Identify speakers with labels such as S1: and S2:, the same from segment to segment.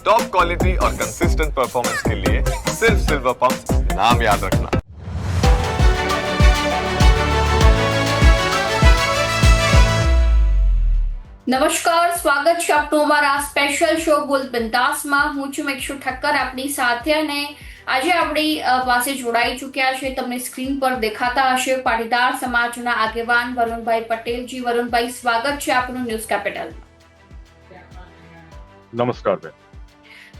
S1: Top quality और consistent performance के लिए सिर्फ सिल्वर पंप नाम याद रखना
S2: નમસ્કાર સ્વાગત છે આપનું અમારા સ્પેશિયલ શો બોલ બિંદાસમાં હું છું મેક્ષુ ઠક્કર આપણી સાથે અને આજે આપણી અ, પાસે જોડાઈ ચૂક્યા છે તમને સ્ક્રીન પર દેખાતા હશે પાટીદાર સમાજના આગેવાન વરુણભાઈ પટેલજી વરુણભાઈ સ્વાગત છે આપનું ન્યૂઝ કેપિટલ
S3: નમસ્કાર બેન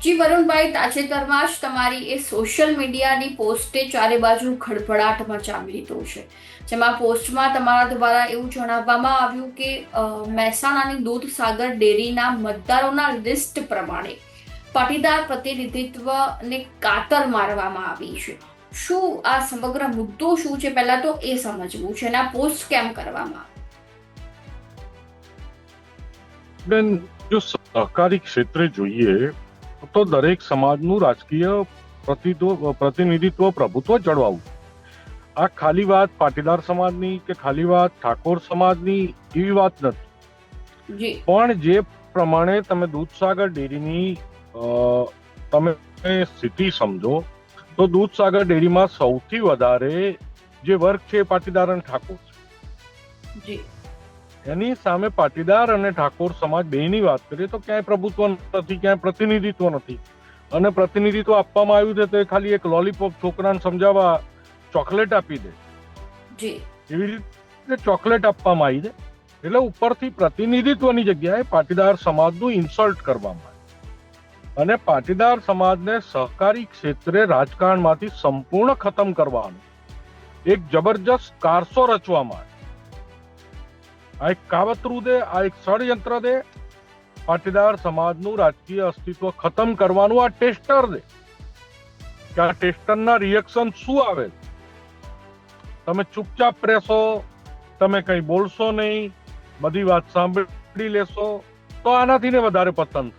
S2: જી, વરુણભાઈ, તાજેતરમાં જ તમારી એ સોશિયલ મીડિયાની પોસ્ટે ચારે બાજુ ખળભળાટ મચાવી લીધો છે. જેમાં પોસ્ટમાં તમારા દ્વારા એવું જણાવવામાં આવ્યું કે મહેસાણાની દૂધસાગર ડેરીના મતદારોના લિસ્ટ પ્રમાણે પાટીદાર પ્રતિનિધિત્વને કાતર મારવામાં આવી છે. શું આ સમગ્ર મુદ્દો શું છે? પહેલા તો એ સમજવું છે આ પોસ્ટ કેમ કરવામાં
S3: જો સહકારી ક્ષેત્રે જોઈએ તો દરેક સમાજનું રાજકીય પ્રતિનિધિત્વ પ્રભુત્વ જળવાવું. આ ખાલી વાત પાટીદાર સમાજની કે ખાલી વાત ઠાકોર સમાજની એવી વાત નથી. પણ જે પ્રમાણે તમે દૂધસાગર ડેરીની તમે સ્થિતિ સમજો તો દૂધસાગર ડેરીમાં સૌથી વધારે જે વર્ગ છે પાટીદાર અને ઠાકોર છે. એની સામે પાટીદાર અને ઠાકોર સમાજ બેની વાત કરીએ તો ક્યાંય પ્રભુત્વ નથી ક્યાંય પ્રતિનિધિત્વ નથી. અને પ્રતિનિધિત્વ આપવામાં આવ્યું છે તો એ ખાલી એક લોલીપોપ છોકરાને સમજાવવા ચોકલેટ આપી દે. એવી રીતે ચોકલેટ આપવામાં આવી છે. એટલે ઉપરથી પ્રતિનિધિત્વની જગ્યાએ પાટીદાર સમાજનું ઇન્સલ્ટ કરવામાં આવે. અને પાટીદાર સમાજને સહકારી ક્ષેત્રે રાજકારણમાંથી સંપૂર્ણ ખતમ કરવાનું. એક જબરજસ્ત કારસો રચવામાં આવે. આ એક કાવતરું દે આ એક ષડયંત્ર દે પાટીદાર સમાજનું રાજકીય અસ્તિત્વ ખતમ કરવાનું આ ટેસ્ટર દે કે આ ટેસ્ટરના રિએક્શન શું આવે? તમે ચૂપચાપ રહેશો, તમે કંઈ બોલશો નહીં, બધી વાત સાંભળી લેશો, તો આનાથી ને વધારે પતન.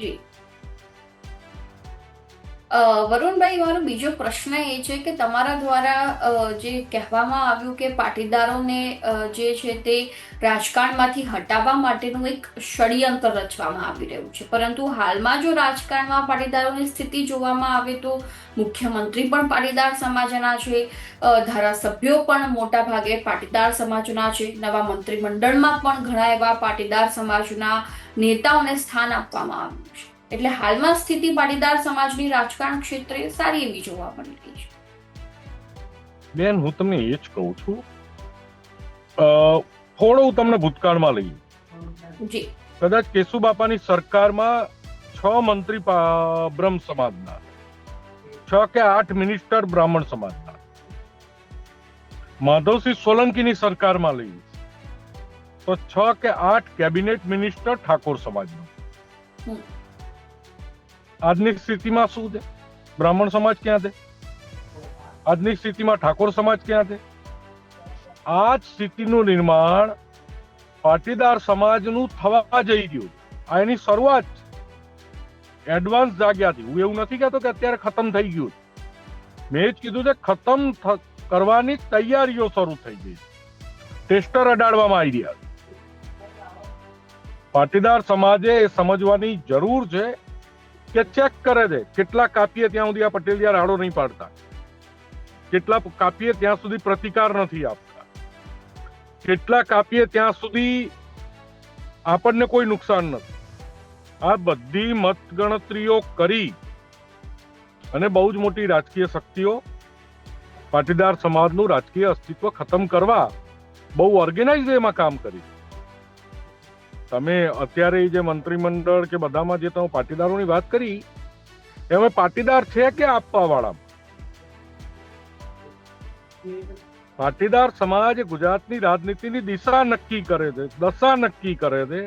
S2: જી. વરુણભાઈ, મારો બીજો પ્રશ્ન એ છે કે તમારા દ્વારા જે કહેવામાં આવ્યું કે પાટીદારોને જે છે તે રાજકારણમાંથી હટાવવા માટેનું એક ષડયંત્ર રચવામાં આવી રહ્યું છે. પરંતુ હાલમાં જો રાજકારણમાં પાટીદારોની સ્થિતિ જોવામાં આવે તો મુખ્યમંત્રી પણ પાટીદાર સમાજના છે ધારાસભ્યો પણ મોટા ભાગે પાટીદાર સમાજના છે. નવા મંત્રીમંડળમાં પણ ઘણા એવા પાટીદાર સમાજના નેતાઓને સ્થાન આપવામાં આવ્યું છે. એટલે હાલમાં સ્થિતિ પાટીદાર સમાજની રાજકારણ ક્ષેત્રે સારી એવી જોવા મળી રહી છે.
S3: બેન હું તમને એ જ કહું છું. થોડો હું તમને ભૂતકાળમાં લઈ
S2: જી.
S3: કદાચ કેશુબાપાની સરકારમાં છ મંત્રી બ્રહ્મ સમાજના છ કે આઠ મિનિસ્ટર બ્રાહ્મણ સમાજના માધવસિંહ સોલંકીની સરકારમાં લઈ તો છ કે આઠ કેબિનેટ મિનિસ્ટર ઠાકોર સમાજનો. આજની સ્થિતિમાં શું છે? બ્રાહ્મણ સમાજ ક્યાં છે? આજની સ્થિતિમાં ઠાકોર સમાજ ક્યાં છે? આ જ સ્થિતિનું નિર્માણ પાટીદાર સમાજનું થવા જઈ ગયું આ એની શરૂઆત એડવાન્સ જાગ્યાથી. હું એવું નથી કહેતો કે અત્યારે ખતમ થઈ ગયું મેં જ કીધું છે, ખતમ કરવાની તૈયારીઓ શરૂ થઈ ગઈ ટેસ્ટર અડાડવામાં આવી રહ્યા પાટીદાર સમાજે એ સમજવાની જરૂર છે કે ચેક કરે છે, કેટલા કાપીએ ત્યાં સુધી આ પટેલિયા રાડો નહીં પાડતા. કેટલા કાપીએ ત્યાં સુધી પ્રતિકાર નથી આપતા. કેટલા કાપીએ ત્યાં સુધી આપણને કોઈ નુકસાન નથી. આ બધી મતગણતરીઓ કરી અને બહુ જ મોટી રાજકીય શક્તિઓ પાટીદાર સમાજનું રાજકીય અસ્તિત્વ ખતમ કરવા બહુ ઓર્ગેનાઇઝ એમાં કામ કરી તમે અત્યારે જે મંત્રીમંડળ કે બધામાં જે તમે પાટીદારોની વાત કરી એમાં પાટીદાર છે કે આપવા વાળા પાટીદાર સમાજ ગુજરાતની રાજનીતિની દિશા નક્કી કરે છે, દશા નક્કી કરે છે.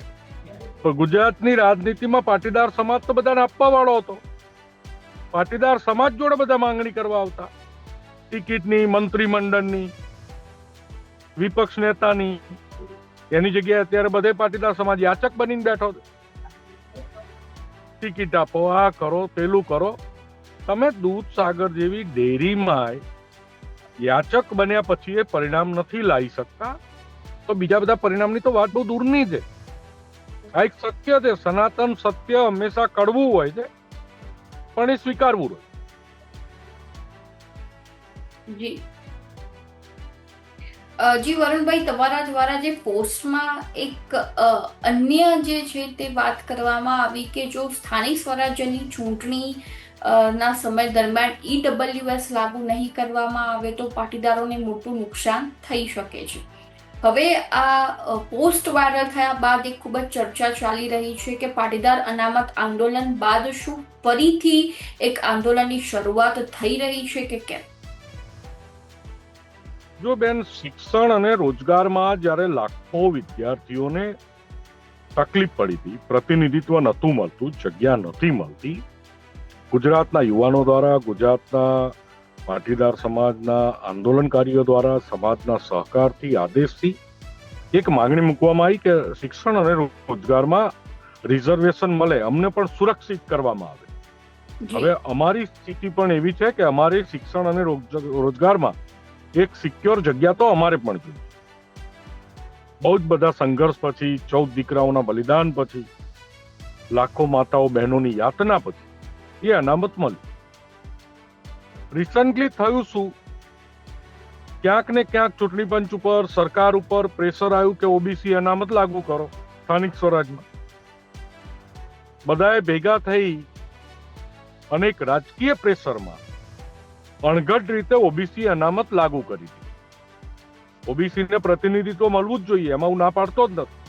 S3: તો ગુજરાતની રાજનીતિમાં પાટીદાર સમાજ તો બધાને આપવા વાળો હતો. પાટીદાર સમાજ જોડે બધા માંગણી કરવા આવતા. ટિકિટની, મંત્રીમંડળની, વિપક્ષ નેતાની એની જગ્યાએ અત્યારે બધે પાટીદાર સમાજ યાચક બનીને બેઠો ટિકિટ આપો, આ કરો, પેલું કરો. તમે દૂધસાગર જેવી ડેરીમાં યાચક બન્યા પછી એ પરિણામ નથી લાવી શકતા. તો બીજા બધા પરિણામની તો વાત બહુ દૂરની છે. આ એક સત્ય છે, સનાતન સત્ય હંમેશા કડવું હોય છે, પણ એ સ્વીકારવું હોય.
S2: જી. જી વરુણભાઈ, તમારા દ્વારા જે પોસ્ટમાં એક અન્ય જે છે તે વાત કરવામાં આવી કે જો સ્થાનિક સ્વરાજ્યની ચૂંટણી ના સમય દરમિયાન ઈ ડબલ્યુએસ લાગુ નહીં કરવામાં આવે તો પાટીદારોને મોટું નુકસાન થઈ શકે છે. હવે આ પોસ્ટ વાયરલ થયા બાદ એક ખૂબ જ ચર્ચા ચાલી રહી છે કે પાટીદાર અનામત આંદોલન બાદ શું ફરીથી એક આંદોલનની શરૂઆત થઈ રહી છે કે કેમ?
S3: જો બેન શિક્ષણ અને રોજગારમાં જ્યારે લાખો વિદ્યાર્થીઓને તકલીફ પડી હતી પ્રતિનિધિત્વ નહોતું મળતું જગ્યા નથી મળતી. ગુજરાતના યુવાનો દ્વારા ગુજરાતના પાટીદાર સમાજના આંદોલનકારીઓ દ્વારા સમાજના સહકારથી આદેશથી એક માંગણી મૂકવામાં આવી કે શિક્ષણ અને રોજગારમાં રિઝર્વેશન મળે અમને પણ સુરક્ષિત કરવામાં આવે. હવે અમારી સ્થિતિ પણ એવી છે કે અમારે શિક્ષણ અને રોજગારમાં એક સિક્યોર જગ્યા તો અમારે પણ જોઈએ બહુ જ બધા સંઘર્ષ પછી, ચૌદ દીકરાઓના બલિદાન પછી, લાખો માતાઓ બહેનોની યાતના પછી, એ અનામત મળી. રિસન્ટલી થયું શું? ક્યાંક ને ક્યાંક ચૂંટણી પંચ ઉપર, સરકાર ઉપર પ્રેશર આવ્યું કે ઓબીસી અનામત લાગુ કરો, સ્થાનિક સ્વરાજમાં. બધાએ ભેગા થઈ અનેક રાજકીય પ્રેશરમાં અણઘડ રીતે ઓબીસી અનામત લાગુ કરી દીધી ઓબીસીને પ્રતિનિધિત્વ મળવું જ જોઈએ એમાં હું ના પાડતો જ નથી.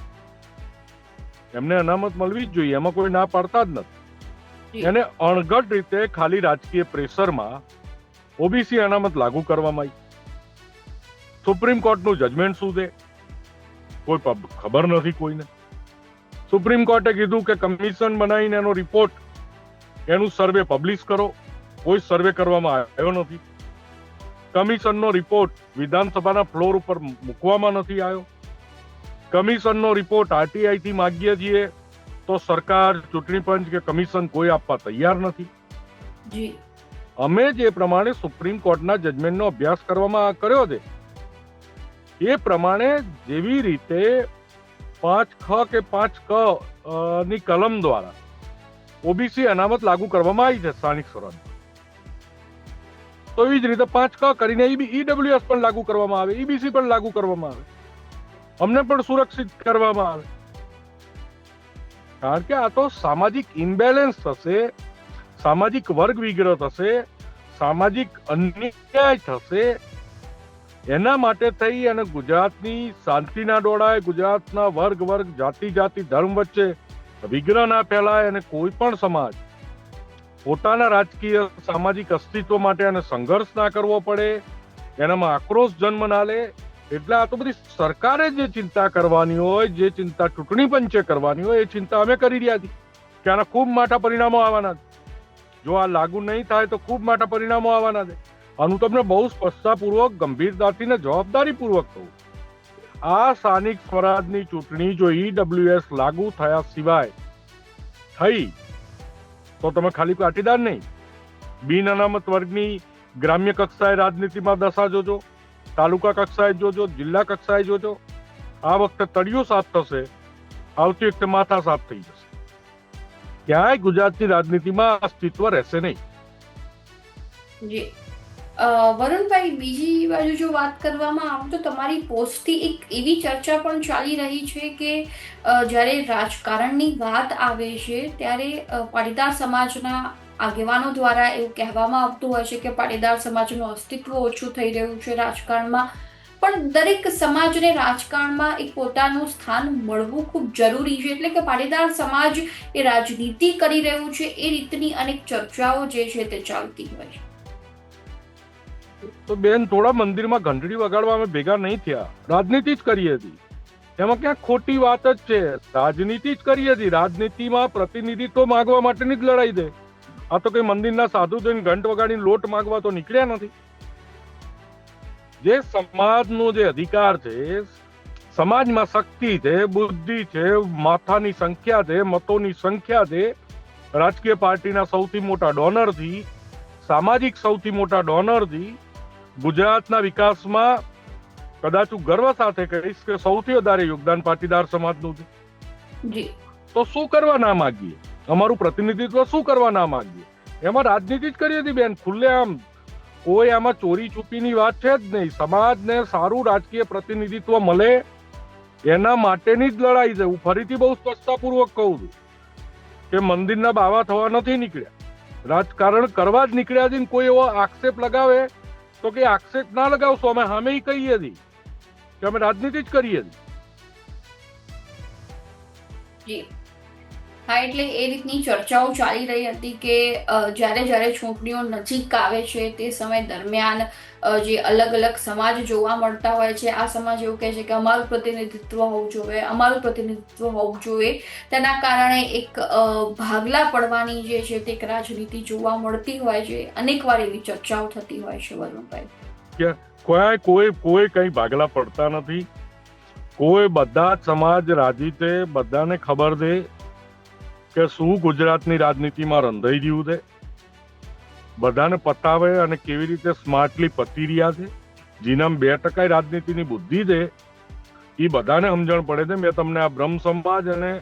S3: એમને અનામત મળવી જ જોઈએ એમાં કોઈ ના પાડતા જ નથી. એને અણઘડ રીતે ખાલી રાજકીય પ્રેશરમાં ઓબીસી અનામત લાગુ કરવામાં આવી. સુપ્રીમ કોર્ટનું જજમેન્ટ શું છે? કોઈ ખબર નથી કોઈને. સુપ્રીમ કોર્ટે કીધું કે કમિશન બનાવીને એનો રિપોર્ટ એનું સર્વે પબ્લિશ કરો. કોઈ સર્વે કરવામાં આવ્યો નથી. કમિશનનો રિપોર્ટ વિધાનસભાના ફ્લોર ઉપર મૂકવામાં નથી આવ્યો. કમિશનનો રિપોર્ટ આરટીઆઈથી માગીએ છીએ તો સરકાર ચૂંટણી પંચ કે કમિશન કોઈ આપવા તૈયાર નથી. અમે જે પ્રમાણે સુપ્રીમ કોર્ટના જજમેન્ટનો અભ્યાસ કરવામાં કર્યો છે એ પ્રમાણે જેવી રીતે પાંચ ખ કે પાંચ ક ની કલમ દ્વારા ઓબીસી અનામત લાગુ કરવામાં આવી છે સ્થાનિક સ્વરાજ તો એવી જ રીતે પાંચ ક કરીને ઈડબ્લ્યુએસ પણ લાગુ કરવામાં આવે ઈબીસી પણ લાગુ કરવામાં આવે. અમને પણ સુરક્ષિત કરવામાં આવે. કારણ કે આ તો સામાજિક ઇમ્બેલેન્સ થશે, સામાજિક વર્ગ વિગ્રહ થશે, સામાજિક અન્યાય થશે, એના માટે થઈ અને ગુજરાતની શાંતિ ના ડોળાય ગુજરાતના વર્ગ વર્ગ, જાતિ જાતિ, ધર્મ વચ્ચે વિગ્રહ ના ફેલાય અને કોઈ પણ સમાજ પોતાના રાજકીય સામાજિક અસ્તિત્વ માટે અને સંઘર્ષ ના કરવો પડે, એનામાં આક્રોશ જન્મ ના લે, એટલે આ તો બધી સરકારે જે ચિંતા કરવાની હોય, જે ચિંતા ચૂંટણી પંચે કરવાની હોય, એ ચિંતા અમે કરી રહ્યા છીએ કે આના ખૂબ મોટા પરિણામો આવવાના છે. જો આ લાગુ નહીં થાય તો ખૂબ મોટા પરિણામો આવવાના છે. આનું તમને બહુ સ્પષ્ટતાપૂર્વક ગંભીરતાથી ને જવાબદારીપૂર્વક કહું. આ સ્થાનિક સ્વરાજની ચૂંટણી જો ઈડબ્લ્યુએસ લાગુ થયા સિવાય થઈ તો તમે ખાલી પાટીદાર નહીં. બિન અનામત વર્ગની ગ્રામ્ય કક્ષાએ રાજનીતિમાં દશા જોજો, તાલુકા કક્ષાએ જોજો, જિલ્લા કક્ષાએ જોજો. આ વખતે તળિયું સાફ થશે, આવતી વખતે માથા સાફ થઈ જશે. ક્યાંય ગુજરાતની રાજનીતિમાં અસ્તિત્વ રહેશે નહીં.
S2: જી. વરુણભાઈ, બીજી બાજુ જો વાત કરવામાં આવે તો તમારી પોસ્ટથી એક એવી ચર્ચા પણ ચાલી રહી છે કે જ્યારે રાજકારણની વાત આવે છે, ત્યારે પાટીદાર સમાજના આગેવાનો દ્વારા એવું કહેવામાં આવતું હોય છે કે પાટીદાર સમાજનું અસ્તિત્વ ઓછું થઈ રહ્યું છે રાજકારણમાં. પણ દરેક સમાજને રાજકારણમાં એક પોતાનું સ્થાન મળવું ખૂબ જરૂરી છે. એટલે કે પાટીદાર સમાજ એ રાજનીતિ કરી રહ્યું છે, એ રીતની અનેક ચર્ચાઓ જે છે તે ચાલતી હોય છે.
S3: તો બેન, થોડા મંદિરમાં ઘંટડી વગાડવા અમે ભેગા નહીં થયા. રાજનીતિ જ કરી હતી. એમાં ક્યાં ખોટી વાત જ છે. રાજનીતિ જ કરી હતી. રાજનીતિમાં પ્રતિનિધિત્વ માગવા માટેની જ લડાઈ દે. આ તો કઈ મંદિરના સાધુ થઈને ઘંટ વગાડીને લોટ માગવા તો નીકળ્યા નથી. જે સમાજનો જે અધિકાર છે, સમાજમાં શક્તિ છે, બુદ્ધિ છે, માથાની સંખ્યા છે, મતોની સંખ્યા છે, રાજકીય પાર્ટીના સૌથી મોટા ડોનરથી, સામાજિક સૌથી મોટા ડોનરથી ગુજરાતના વિકાસમાં કદાચ હું ગર્વ સાથે કહીશ કે સૌથી વધારે યોગદાન પાટીદાર સમાજનું છે. તો શું કરવા ના માગીએ? અમારું પ્રતિનિધિત્વ શું કરવા ના માગીએ? એમાં રાજનીતિ જ કરી હતી બેન ખુલ્લે આમ. કોઈ આમાં ચોરી છુપીની વાત છે જ નહીં. સમાજને સારું રાજકીય પ્રતિનિધિત્વ મળે એના માટેની જ લડાઈ છે. હું ફરીથી બહુ સ્પષ્ટતાપૂર્વક કહું છું કે મંદિરના બાવા થવા નથી નીકળ્યા. રાજકારણ કરવા જ નીકળ્યા છે ને કોઈ એવો આક્ષેપ લગાવે તો કે આક્ષેપ ના લગાવશો, અમે અમે કહીએ છીએ કે અમે રાજનીતિ જ કરીએ છીએ
S2: હા, એટલે એ રીતની ચર્ચાઓ ચાલી રહી હતી કે જ્યારે જ્યારે ચૂંટણીઓ નજીક આવે છે તે સમય દરમિયાન જે અલગ અલગ સમાજ જોવા મળતા હોય છે, આ સમાજ એવું કહે છે કે અમારું પ્રતિનિધિત્વ હોવું જોઈએ, અમારું પ્રતિનિધિત્વ હોવું જોઈએ. તેના કારણે એક ભાગલા પડવાની જે છે તે એક રાજનીતિ જોવા મળતી હોય છે. અનેકવાર એવી ચર્ચાઓ થતી હોય છે, વરુણભાઈ.
S3: કોઈ કોઈ કોઈ કઈ ભાગલા પડતા નથી. કોઈ બધા સમાજ રાજી છે, બધાને ખબર છે કે શું ગુજરાતની રાજનીતિમાં રંધાઈ રહ્યું છે. બધાને પતાવે અને કેવી રીતે સ્માર્ટલી પતી રહ્યા છે જેનામ બે ટકા રાજનીતિની બુદ્ધિ છે એ બધાને સમજણ પડે છે. મેં તમને આ બ્રહ્મ સમાજ અને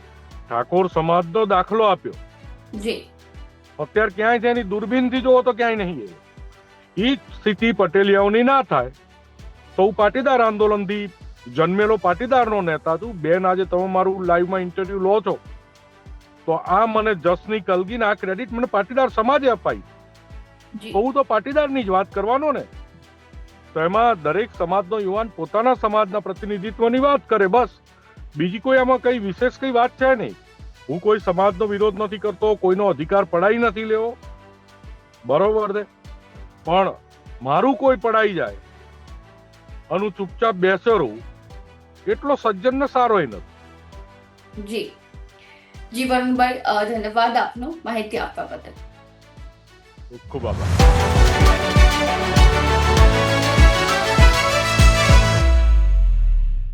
S3: ઠાકોર સમાજનો દાખલો આપ્યો.
S2: જી.
S3: અત્યારે ક્યાંય છે એની દૂરબીનથી જોવો તો ક્યાંય નહીં એ. સ્થિતિ પટેલિયાઓની ના થાય. તો હું પાટીદાર આંદોલનથી જન્મેલો પાટીદારનો નેતા છું. બેન આજે તમે મારું લાઈવમાં ઇન્ટરવ્યુ લો છો. તો આ મને જસની કલગીના આ ક્રેડિટ મને પાટીદાર સમાજે અપાઈ
S2: જી.
S3: તો પાટીદારની જ વાત કરવાનો ને. તો એમાં દરેક સમાજનો યુવાન પોતાના સમાજના પ્રતિનિધિત્વની વાત કરે બસ. બીજી કોઈ આમાં કઈ વિશેષ કઈ વાત છે નહીં. હું કોઈ સમાજનો વિરોધ નથી કરતો કોઈનો અધિકાર પડાઈ નથી લેવો. બરોબર છે. પણ મારું કોઈ પડાઈ જાય અને હું ચૂપચાપ બેસે રહું એટલો સજ્જન ને સારો એ નથી.
S2: જી. જી વરુણભાઈ ધન્યવાદ આપનો માહિતી આપવા બદલ.
S3: ખૂબ આભાર